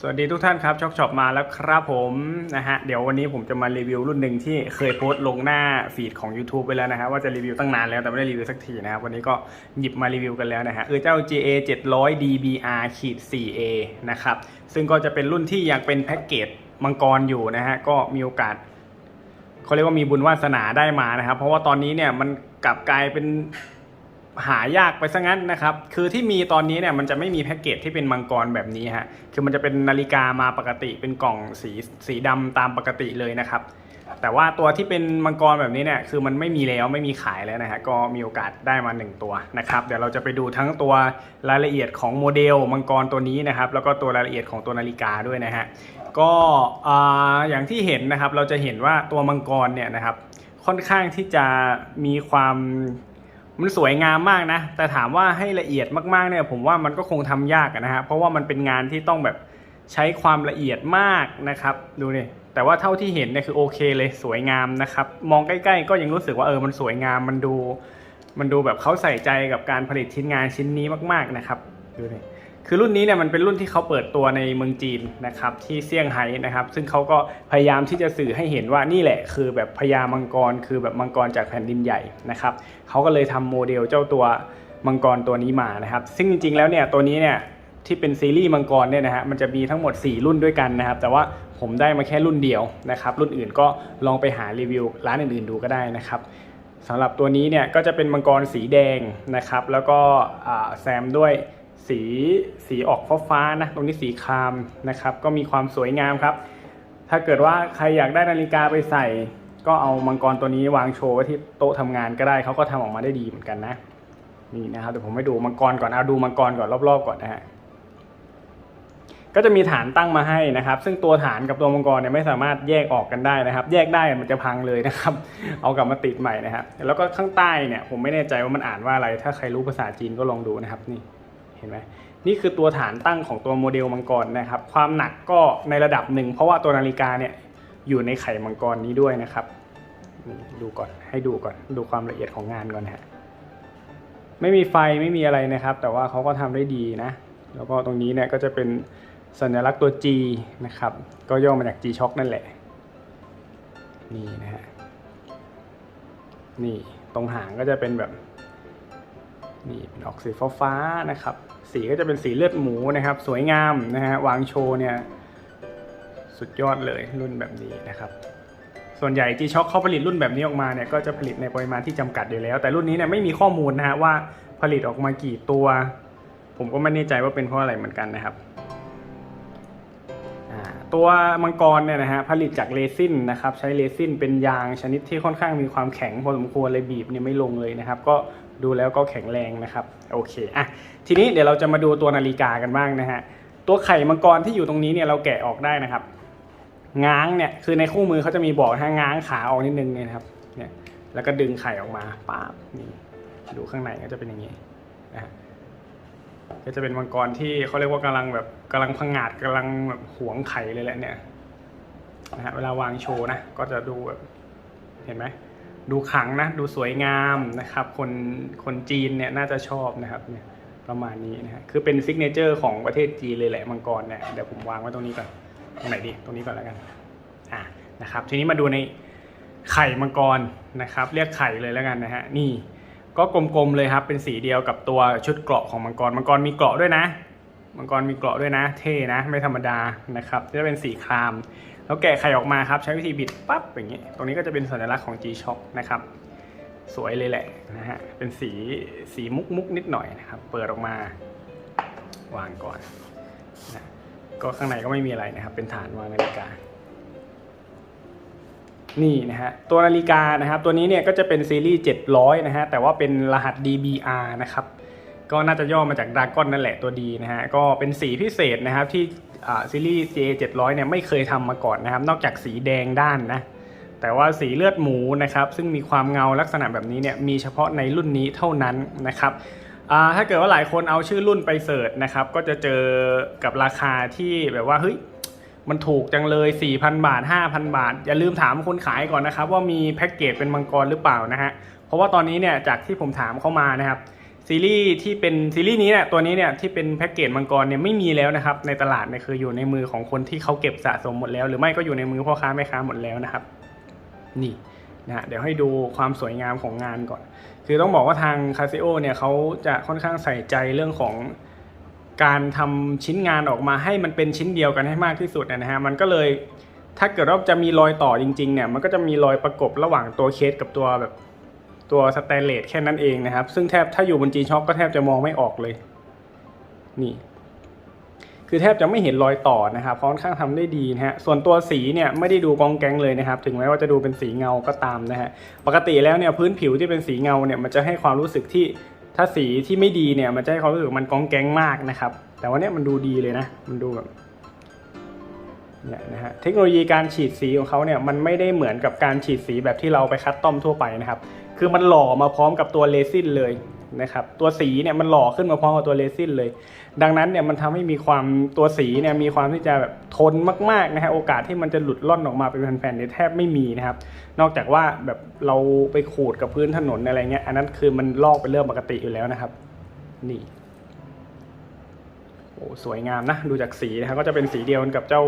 สวัสดีทุกท่านครับช็อกช็อปมาแล้วครับผมนะฮะเดี๋ยววันนี้ผมจะมารีวิวรุ่นหนึ่งที่เคยโพสต์ลงหน้าฟีดของ YouTube ไปแล้วนะฮะว่าจะรีวิวตั้งนานแล้วแต่ไม่ได้รีวิวสักทีนะครับวันนี้ก็หยิบมารีวิวกันแล้วนะฮะเออเจ้า GA 700 DBR ขีด 4A นะครับซึ่งก็จะเป็นรุ่นที่ยังเป็นแพ็กเกจมังกรอยู่นะฮะก็มีโอกาสเขาเรียกว่ามีบุญวาสนาได้มานะครับเพราะว่าตอนนี้เนี่ยมันกลับกลายเป็น หายากไปซะงั้นนะครับ คือที่มีตอนนี้เนี่ยมันจะไม่มีแพ็กเกจที่เป็นมังกรแบบนี้ฮะ คือมันจะเป็นนาฬิกามาปกติเป็นกล่องสีสีดำตามปกติเลยนะครับ แต่ว่าตัวที่เป็นมังกรแบบนี้เนี่ยคือมันไม่มีแล้วไม่มีขายแล้วนะฮะ ก็มีโอกาสได้มา 1 ตัวนะครับ เดี๋ยวเราจะไปดูทั้งตัวรายละเอียดของโมเดลมังกรตัวนี้นะครับ แล้วก็ตัวรายละเอียดของตัวนาฬิกาด้วยนะฮะ ก็อ่าอย่างที่เห็นนะครับ เราจะเห็นว่าตัวมังกรเนี่ยนะครับค่อนข้างที่จะมีความ มันสวยงามมากนะ แต่ถามว่าให้ละเอียดมากๆเนี่ยผมว่ามันก็คงทำยากอะนะฮะเพราะว่ามันเป็นงานที่ต้องแบบใช้ความละเอียดมากนะครับ ดูนี่แต่ว่าเท่าที่เห็นเนี่ยคือโอเคเลยสวยงามนะครับ มองใกล้ๆ ก็ยังรู้สึกว่าเออมันสวยงามมันดู มันดูแบบเขาใส่ใจกับการผลิตชิ้นงานชิ้นนี้มาก ๆนะครับ ดูนี่ คือรุ่นนี้เนี่ยมันเป็นรุ่นที่เขาเปิดตัวในเมืองจีนนะครับที่เซี่ยงไฮ้นะครับ ซึ่งเขาก็พยายามที่จะสื่อให้เห็นว่านี่แหละคือแบบพญามังกร คือแบบมังกรจากแผ่นดินใหญ่นะครับเขาก็เลยทำโมเดลเจ้าตัวมังกรตัวนี้มานะครับ ซึ่งจริงๆแล้วเนี่ยตัวนี้เนี่ยที่เป็นซีรีส์มังกรเนี่ยนะฮะมันจะมีทั้งหมด 4 รุ่นด้วยกันนะครับ แต่ว่าผมได้มาแค่รุ่นเดียวนะครับ รุ่นอื่นก็ลองไปหารีวิวร้านอื่นๆดูก็ได้นะครับสำหรับตัวนี้เนี่ยก็จะเป็นมังกรสีแดงนะครับ แล้วก็แซมด้วย สีสีออกฟ้าฟ้านะ ตรงนี้สีครามนะครับ ก็มีความสวยงามครับ ถ้าเกิดว่าใครอยากได้นาฬิกาไปใส่ ก็เอามังกรตัวนี้วางโชว์ไว้ที่โต๊ะทำงานก็ได้เขาก็ทำออกมาได้ดีเหมือนกันนะนี่นะครับเดี๋ยวผมให้ดูมังกรก่อนเอาดูมังกรก่อนรอบๆก่อนนะฮะก็จะมีฐานตั้งมาให้นะครับ ซึ่งตัวฐานกับตัวมังกรเนี่ยไม่สามารถแยกออกกันได้นะครับ แยกได้มันจะพังเลยนะครับ เอากลับมาติดใหม่นะครับแล้วก็ข้างใต้เนี่ยผมไม่แน่ใจว่ามันอ่านว่าอะไร ถ้าใครรู้ภาษาจีนก็ลองดูนะครับนี่ เห็นไหมนี่คือตัวฐานตั้งของตัวโมเดลมังกรนะครับ ความหนักก็ในระดับหนึ่งเพราะว่าตัวนาฬิกาเนี่ยอยู่ในไข่มังกรนี้ด้วยนะครับ ดูก่อนให้ดูก่อนดูความละเอียดของงานก่อนฮะไม่มีไฟไม่มีอะไรนะครับ แต่ว่าเขาก็ทำได้ดีนะ แล้วก็ตรงนี้เนี่ยก็จะเป็นสัญลักษณ์ตัว G นะครับ ก็ย่อมาจาก G Shock นั่นแหละ นี่นะฮะนี่ตรงหางก็จะเป็นแบบ นี่เป็นออกสีฟ้าๆนะครับ สีก็จะเป็นสีเลือดหมูนะครับ สวยงามนะฮะวางโชว์เนี่ยสุดยอดเลยรุ่นแบบนี้นะครับ ส่วนใหญ่ G Shock เขาผลิตรุ่นแบบนี้ออกมาเนี่ยก็จะผลิตในปริมาณที่จำกัดอยู่แล้ว แต่รุ่นนี้เนี่ยไม่มีข้อมูลนะฮะว่าผลิตออกมากี่ตัว ผมก็ไม่แน่ใจว่าเป็นเพราะอะไรเหมือนกันนะครับตัวมังกรเนี่ยนะฮะผลิตจากเรซินนะครับใช้เรซินเป็นยางชนิดที่ค่อนข้างมีความแข็งพอสมควรเลยบีบเนี่ยไม่ลงเลยนะครับ ก็ ดูแล้วก็แข็งแรงนะครับโอเคอะทีนี้เดี๋ยวเราจะมาดูตัวนาฬิกากันบ้างนะฮะตัวไข่มังกรที่อยู่ตรงนี้เนี่ยเราแกะออกได้นะครับ ง้างเนี่ยคือในคู่มือเขาจะมีบอกนะฮะง้างขาออกนิดนึงเนี่ยนะครับเนี่ยแล้วก็ดึงไข่ออกมาป๊าบนี่ดูข้างในก็จะเป็นอย่างนี้นะฮะก็จะเป็นมังกรที่เขาเรียกว่ากำลังแบบกำลังพังงาดกำลังแบบหวงไข่เลยแหละเนี่ยนะฮะเวลาวางโชว์นะก็จะดูแบบเห็นไหม ดูขังนะดูสวยงามนะครับ คนคนจีนเนี่ยน่าจะชอบนะครับเนี่ยประมาณนี้นะฮะคือเป็นซิกเนเจอร์ของประเทศจีนเลยแหละมังกรเนี่ยเดี๋ยวผมวางไว้ตรงนี้ก่อนตรงไหนดีตรงนี้ก่อนแล้วกันอ่านะครับ ทีนี้มาดูในไข่มังกรนะครับ เรียกไข่เลยแล้วกันนะฮะนี่ก็กลมๆเลยครับ เป็นสีเดียวกับตัวชุดเกราะของมังกรมังกรมีเกราะด้วยนะ มังกรมีเกราะด้วยนะ เท่นะ ไม่ธรรมดานะครับจะเป็นสีคราม แล้วแกะไข่ออกมาครับ ใช้วิธีบิดปั๊บอย่างนี้ตรงนี้ก็จะเป็นสัญลักษณ์ของ G-Shock นะครับสวยเลยแหละนะฮะเป็นสีสีมุกมุกนิดหน่อยนะครับ เปิดออกมาวางก่อนนะก็ข้างในก็ไม่มีอะไรนะครับ เป็นฐานวางนาฬิกา นี่นะฮะตัวนาฬิกานะครับ ตัวนี้เนี่ยก็จะเป็นซีรีส์700นะฮะแต่ว่าเป็นรหัส DBR นะครับ ก็น่าจะย่อมาจากด r a ก้อนนั่นแหละตัวดีนะฮะก็เป็นสีพิเศษนะครับที่ซีรีส์ J 700เนี่ยไม่เคยทำมาก่อนนะครับ นอกจากสีแดงด้านนะแต่ว่าสีเลือดหมูนะครับ ซึ่งมีความเงาลักษณะแบบนี้เนี่ยมีเฉพาะในรุ่นนี้เท่านั้นนะครับถ้าเกิดว่าหลายคนเอาชื่อรุ่นไปเสิร์ชนะครับ ก็จะเจอกับราคาที่แบบว่าเฮ้ยมันถูกจังเลย 4,000 บาท 5,000 บาท อย่าลืมถามคนขายก่อนนะครับ ว่ามีแพ็กเกจเป็นมังกรหรือเปล่านะฮะเพราะว่าตอนนี้เนี่ยจากที่ผมถามเข้ามานะครับ ซีรีส์ที่เป็นซีรีส์นี้เนี่ยตัวนี้เนี่ยที่เป็นแพ็กเกจมังกรเนี่ยไม่มีแล้วนะครับ ในตลาดเนี่ยคืออยู่ในมือของคนที่เขาเก็บสะสมหมดแล้ว หรือไม่ก็อยู่ในมือพ่อค้าแม่ค้าหมดแล้วนะครับ นี่นะฮะเดี๋ยวให้ดูความสวยงามของงานก่อน คือต้องบอกว่าทางคาซิโอเนี่ยเขาจะค่อนข้างใส่ใจเรื่องของการทำชิ้นงานออกมาให้มันเป็นชิ้นเดียวกันให้มากที่สุดนะฮะมันก็เลยถ้าเกิดว่าจะมีรอยต่อจริงๆเนี่ยมันก็จะมีรอยประกบระหว่างตัวเคสกับตัวแบบ ตัวสแตนเลสแค่นั้นเองนะครับ ซึ่งแทบถ้าอยู่บนจีช็อคก็แทบจะมองไม่ออกเลย นี่ คือแทบจะไม่เห็นรอยต่อนะครับค่อนข้างทำได้ดีนะฮะส่วนตัวสีเนี่ยไม่ได้ดูกองแกงเลยนะครับ ถึงแม้ว่าจะดูเป็นสีเงาก็ตามนะฮะปกติแล้วเนี่ยพื้นผิวที่เป็นสีเงาเนี่ยมันจะให้ความรู้สึกที่ถ้าสีที่ไม่ดีเนี่ยมันจะให้ความรู้สึกมันกองแกงมากนะครับ แต่ว่าเนี่ยมันดูดีเลยนะ มันดูแบบเนี่ยนะฮะเทคโนโลยีการฉีดสีของเขาเนี่ยมันไม่ได้เหมือนกับการฉีดสีแบบที่เราไปคัดต้อมทั่วไปนะครับ คือมันหล่อมาพร้อมกับตัวเรซินเลยนะครับตัวสีเนี่ยมันหล่อขึ้นมาพร้อมกับตัวเรซินเลย ดังนั้นเนี่ยมันทำให้มีความตัวสีเนี่ยมีความที่จะแบบทนมากๆนะฮะโอกาสที่มันจะหลุดล่อนออกมาเป็นแผ่นๆเนี่ยแทบไม่มีนะครับ นอกจากว่าแบบเราไปขูดกับพื้นถนนอะไรเงี้ยอันนั้นคือมันลอกเป็นเรื่องปกติอยู่แล้วนะครับ นี่โอ้สวยงามนะดูจากสีนะครับก็จะเป็นสีเดียวกับเจ้า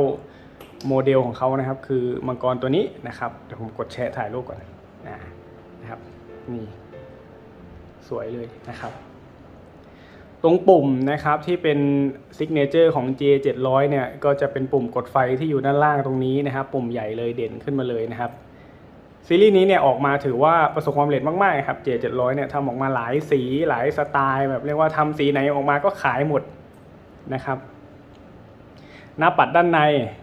โมเดลของเขานะครับ คือมังกรตัวนี้นะครับเดี๋ยวผมกดแชร์ถ่ายรูปก่อนนะครับ นี่สวยเลยนะครับ ตรงปุ่มนะครับที่เป็นซิกเนเจอร์ของ J700 เนี่ยก็จะเป็นปุ่มกดไฟที่อยู่ด้านล่างตรงนี้นะครับ ปุ่มใหญ่เลยเด่นขึ้นมาเลยนะครับซีรีส์นี้เนี่ยออกมาถือว่าประสบความสำเร็จมากๆครับ J700 เนี่ยทำออกมาหลายสีหลายสไตล์แบบเรียกว่าทำสีไหนออกมาก็ขายหมดนะครับ หน้าปัดด้านใน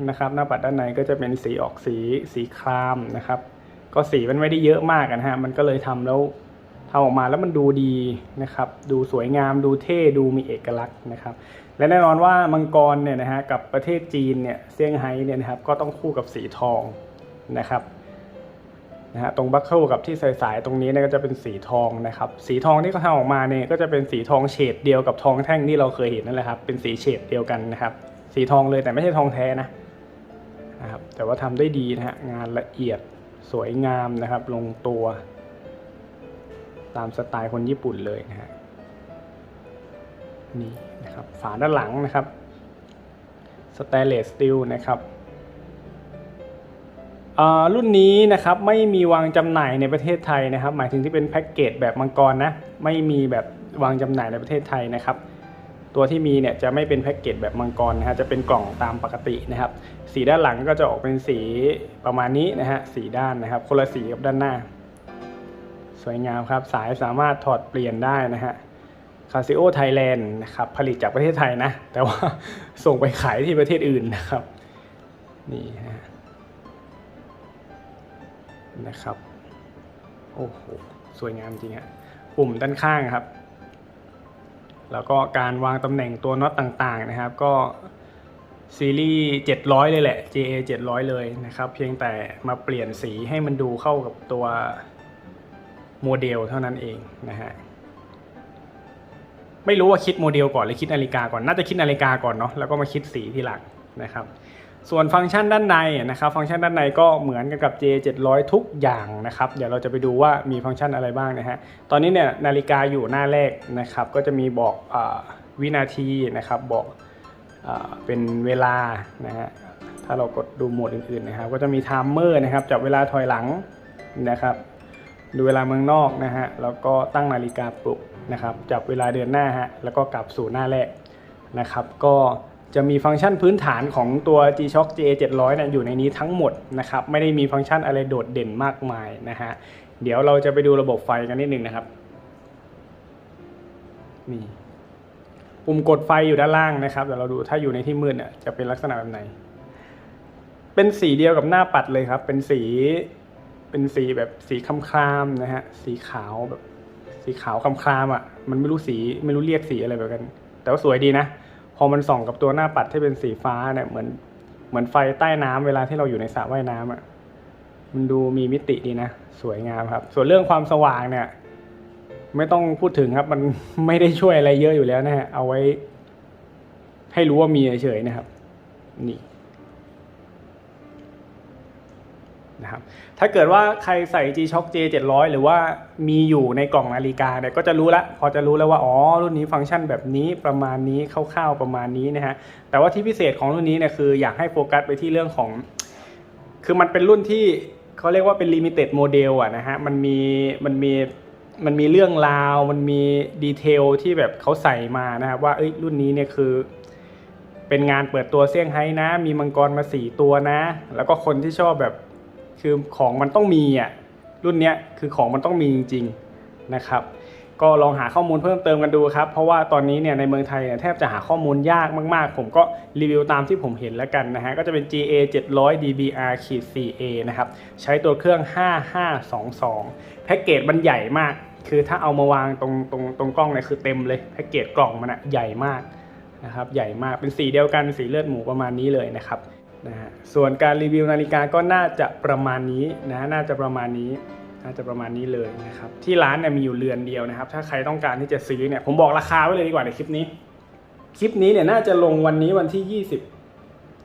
นะครับ หน้าปัดด้านในก็จะเป็นสีออกสีสีครามนะครับ ก็สีมันไม่ได้เยอะมากนะฮะมันก็เลยทำแล้วทำออกมาแล้วมันดูดีนะครับ ดูสวยงามดูเท่ดูมีเอกลักษณ์นะครับ และแน่นอนว่ามังกรเนี่ยนะฮะกับประเทศจีนเนี่ยเซี่ยงไฮ้เนี่ยนะครับก็ต้องคู่กับสีทองนะครับนะฮะตรงบัคเคิลกับที่สายๆตรงนี้เนี่ยก็จะเป็นสีทองนะครับ สีทองที่เขาทำออกมาเนี่ยก็จะเป็นสีทองเฉดเดียวกับทองแท่งที่เราเคยเห็นนั่นแหละครับ เป็นสีเฉดเดียวกันนะครับ สีทองเลยแต่ไม่ใช่ทองแท้นะนะครับแต่ว่าทำได้ดีนะฮะงานละเอียด สวยงามนะครับ ลงตัว ตามสไตล์คนญี่ปุ่นเลยนะฮะนี่นะครับฝาด้านหลังนะครับสแตนเลสสตีลนะครับอ่ารุ่นนี้นะครับไม่มีวางจำหน่ายในประเทศไทยนะครับ หมายถึงที่เป็นแพ็กเกจแบบมังกรนะไม่มีแบบวางจำหน่ายในประเทศไทยนะครับ ตัวที่มีเนี่ยจะไม่เป็นแพ็กเกจแบบมังกรนะฮะจะเป็นกล่องตามปกตินะครับ สีด้านหลังก็จะออกเป็นสีประมาณนี้นะฮะสีด้านนะครับ คนละสีกับด้านหน้า สวยงามครับ สายสามารถถอดเปลี่ยนได้นะฮะคาซิโอไทยแลนด์นะครับผลิตจากประเทศไทยนะ แต่ว่าส่งไปขายที่ประเทศอื่นนะครับ นี่นะฮะนะครับ โอ้โห สวยงามจริงฮะปุ่มด้านข้างครับ แล้วก็การวางตำแหน่งตัวน็อตต่างๆนะครับ ก็ซีรีส์ 700 เลยแหละ JA 700 เลยนะครับ เพียงแต่มาเปลี่ยนสีให้มันดูเข้ากับตัวโมเดลเท่านั้นเองนะฮะไม่รู้ว่าคิดโมเดลก่อนหรือคิดนาฬิกาก่อน น่าจะคิดนาฬิกาก่อนเนาะแล้วก็มาคิดสีทีหลังนะครับ ส่วนฟังก์ชันด้านในนะครับ ฟังก์ชันด้านในก็เหมือนกันกับ J700 ทุกอย่างนะครับ เดี๋ยวเราจะไปดูว่ามีฟังก์ชันอะไรบ้างนะฮะ ตอนนี้เนี่ยนาฬิกาอยู่หน้าแรกนะครับ ก็จะมีบอกอวินาทีนะครับ บอกอเป็นเวลานะฮะ ถ้าเรากดดูโหมดอื่นๆนะครับ ก็จะมีไทม์เมอร์นะครับ จับเวลาถอยหลังนะครับ ดูเวลาเมืองนอกนะฮะ แล้วก็ตั้งนาฬิกาปลุกนะครับ จับเวลาเดือนหน้าฮะ แล้วก็กลับสู่หน้าแรกนะครับ ก็ จะมีฟังก์ชันพื้นฐานของตัว G-Shock JA700 นี่ยอยู่ในนี้ทั้งหมดนะครับ ไม่ได้มีฟังก์ชันอะไรโดดเด่นมากมายนะฮะ เดี๋ยวเราจะไปดูระบบไฟกันนิดนึงนะครับ นี่ ปุ่มกดไฟอยู่ด้านล่างนะครับ เดี๋ยวเราดูถ้าอยู่ในที่มืดเนี่ยจะเป็นลักษณะแบบไหน เป็นสีเดียวกับหน้าปัดเลยครับ เป็นสี เป็นสีแบบสีคำครามๆนะฮะ สีขาวแบบ สีขาวคำครามๆอะ มันไม่รู้สี ไม่รู้เรียกสีอะไรแบบกัน แต่ว่าสวยดีนะ พอมันส่องกับตัวหน้าปัดที่เป็นสีฟ้าเนี่ยเหมือนเหมือนไฟใต้น้ำเวลาที่เราอยู่ในสระว่ายน้ำอะมันดูมีมิติดีนะสวยงามครับ ส่วนเรื่องความสว่างเนี่ย ไม่ต้องพูดถึงครับมันไม่ได้ช่วยอะไรเยอะอยู่แล้วนะฮะเอาไว้ให้รู้ว่ามีเฉยๆนะครับ นี่ นะครับถ้าเกิดว่าใครใส่ G-Shock J 700 หรือว่ามีอยู่ในกล่องนาฬิกาเนี่ยก็จะรู้ละพอจะรู้แล้วว่าอ๋อรุ่นนี้ฟังก์ชันแบบนี้ประมาณนี้คร่าวๆประมาณนี้นะฮะแต่ว่าที่พิเศษของรุ่นนี้เนี่ยคืออยากให้โฟกัสไปที่เรื่องของ คือมันเป็นรุ่นที่เขาเรียกว่าเป็นลิมิเต็ดโมเดลอะนะฮะมันมีมันมีมันมีเรื่องราว มันมีดีเทลที่แบบเขาใส่มานะครับว่าเอ้ยรุ่นนี้เนี่ยคือเป็นงานเปิดตัวเซี่ยงไฮ้นะ มีมังกรมาสี่ตัวนะ แล้วก็คนที่ชอบแบบ คือของมันต้องมีอะรุ่นเนี้ยคือของมันต้องมีจริงๆนะครับ ก็ลองหาข้อมูลเพิ่มเติมกันดูครับ เพราะว่าตอนนี้เนี่ยในเมืองไทยเนี่ยแทบจะหาข้อมูลยากมากๆ ผมก็รีวิวตามที่ผมเห็นแล้วกันนะฮะก็จะเป็น GA 700 DBR 4A นะครับใช้ตัวเครื่อง 5522 แพ็กเกจมันใหญ่มาก คือถ้าเอามาวางตรงตรงตรงกล้องเนี่ยคือเต็มเลยแพ็กเกจกล่องมันอะใหญ่มากนะครับใหญ่มากเป็นสีเดียวกันสีเลือดหมูประมาณนี้เลยนะครับ นะฮะส่วนการรีวิวนาฬิกาก็น่าจะประมาณนี้นะน่าจะประมาณนี้น่าจะประมาณนี้เลยนะครับที่ร้านเนี่ยมีอยู่เรือนเดียวนะครับ ถ้าใครต้องการที่จะซื้อเนี่ยผมบอกราคาไว้เลยดีกว่าในคลิปนี้ คลิปนี้เนี่ยน่าจะลงวันนี้วันที่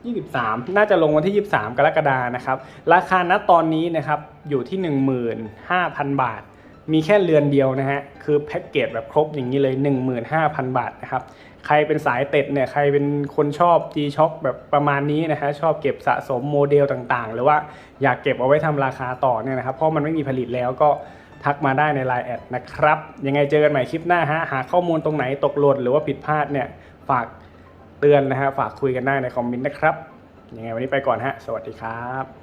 20 23 น่าจะลงวันที่ 23 กรกฎานะครับ ราคาณตอนนี้นะครับอยู่ที่ 15,000 บาท มีแค่เรือนเดียวนะฮะ คือแพ็กเกจแบบครบอย่างนี้เลย 15,000 บาทนะครับ ใครเป็นสายเต็ดเนี่ย ใครเป็นคนชอบ G-Shock แบบประมาณนี้นะฮะ ชอบเก็บสะสมโมเดลต่างๆ หรือว่าอยากเก็บเอาไว้ทำราคาต่อเนี่ยนะครับ เพราะมันไม่มีผลิตแล้วก็ทักมาได้ใน Line แอดนะครับ ยังไงเจอกันใหม่คลิปหน้าฮะ หาข้อมูลตรงไหนตกหล่นหรือว่าผิดพลาดเนี่ย ฝากเตือนนะฮะ ฝากคุยกันได้ในคอมเมนต์นะครับ ยังไงวันนี้ไปก่อนฮะ สวัสดีครับ